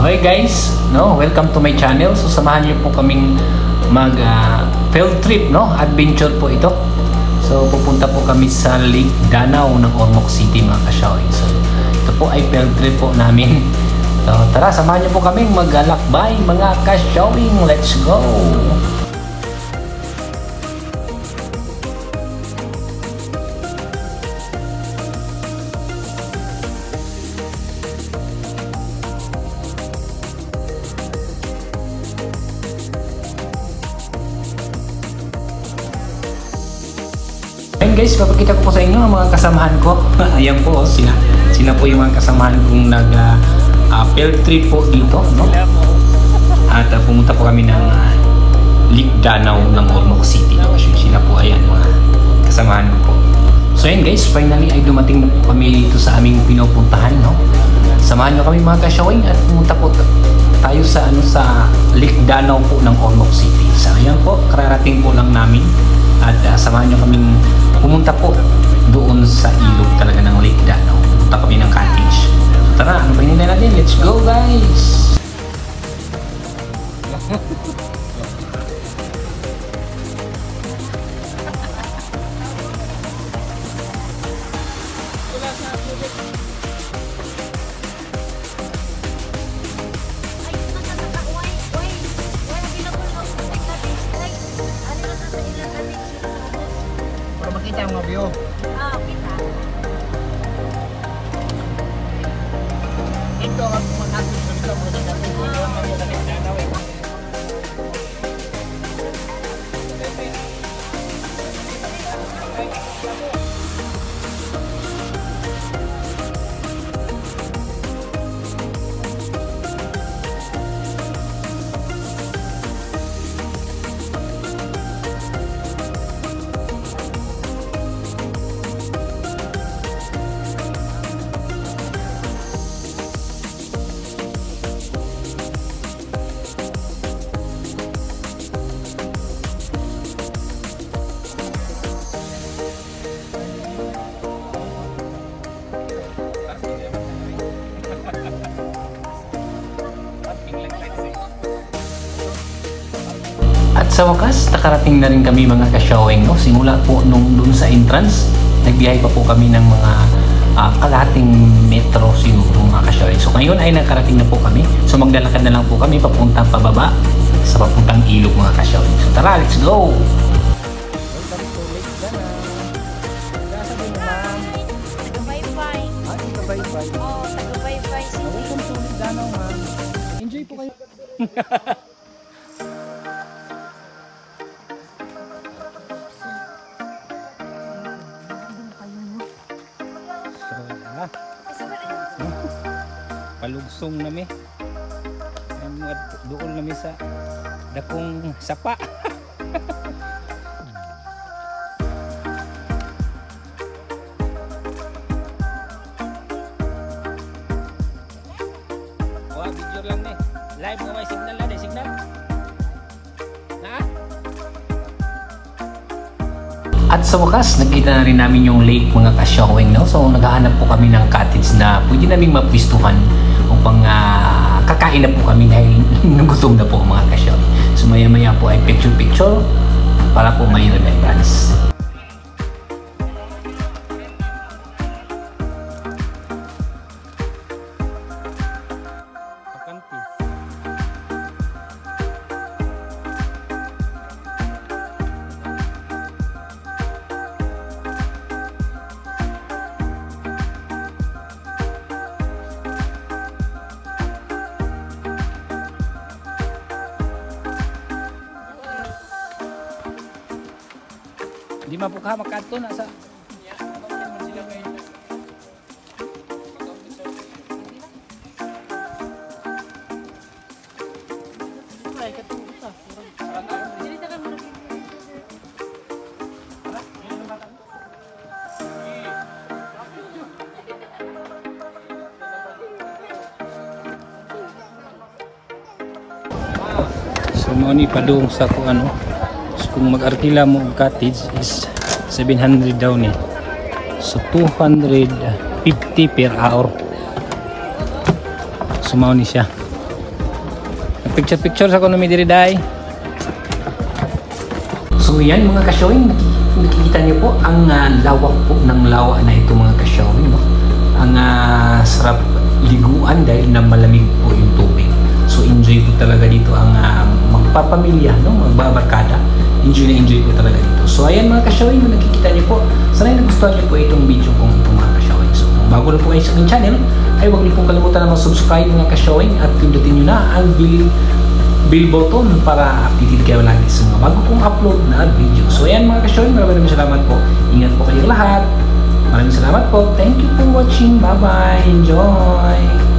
Okay guys, no, welcome to my channel. So samahan niyo po kaming mag ah, field trip, no? Adventure po ito. So pupunta po kami sa Lake Danau ng Ormoc City mga kasyawin. So ito po ay field trip po namin. So tara, samahan niyo po kaming maglalakbay mga kasyawing. Let's go! Guys, papakita ko po sa inyo ang mga kasamahan ko. Ayan po, oh, sila, sila po yung mga kasamahan kong nag ah, ah, field trip po dito. No? At ah, pumunta po kami ng uh, Lake Danau ng Ormoc City. No? Sila po ayan mga kasamahan ko po. So ayun guys, finally ay dumating na po kami dito sa aming pinupuntahan. No? Samahan nyo kami mga kasyawing at pumunta po ta- tayo sa ano sa Lake Danau po ng Ormoc City. So ayan po, kararating po lang namin at uh, samahan nyo kaming pumunta po doon sa ilog talaga ng Lake Danau. Punta kami ng cottage. So tara, ano ba hinintay natin? Let's go guys! Para makita yung mga view. Ah, kita. Ito ang sa. Mga nagkakit ko doon. Mga nagkakit sa wakas, nakarating na rin kami mga ka-showing. No? Simula po nung dun sa entrance, nagbiyahe pa po kami ng mga ah, kalating metro siguro mga ka-showing. So ngayon ay nakarating na po kami. So maglalakad na lang po kami papuntang pababa sa papuntang ilog mga ka-showing. So tara, let's go! Welcome to Lake palugsong nami. Mga doon nami sa dakong sapa. Wah, video lang ni. Live mo may signal na, signal. Na? At sa wakas, nakita na rin namin yung lake mga ka-showing. No? So naghahanap po kami ng cottage na pwede naming mapwistuhan upang ah, kakain na po kami dahil nagutom na po mga ka-showing. So maya maya po ay picture-picture para po may remembrance. Di mapukha makato na sa So mo ni padung sa kung ano. Kung mag-arkila mo og cottage is 700 daw ni. So 250 per hour. So mao ni siya. Picture-picture sa konomi diri day. So yan mga kasyawin, nakik- nakikita niyo po ang ah, lawak po ng lawa na ito mga kasyawin. No? Ang ah, sarap liguan dahil na malamig po yung tubig. So enjoy po talaga dito ang ah, magpapamilya, no? magbabarkada. Enjoy na enjoy po talaga dito. So ayan mga kasyawin, kung nakikita niyo po, sana nagustuhan niyo po itong video kong ito mga kasyawin. So kung bago na po kayo sa aking channel, ay huwag niyo pong kalimutan na mag-subscribe mga kasyawin at pindutin niyo na ang bell bell button para updated kayo lagi sa mga bago kong upload na video. So ayan mga kasyon, maraming maraming salamat po. Ingat po kayong lahat. Maraming salamat po. Thank you for watching. Bye-bye. Enjoy!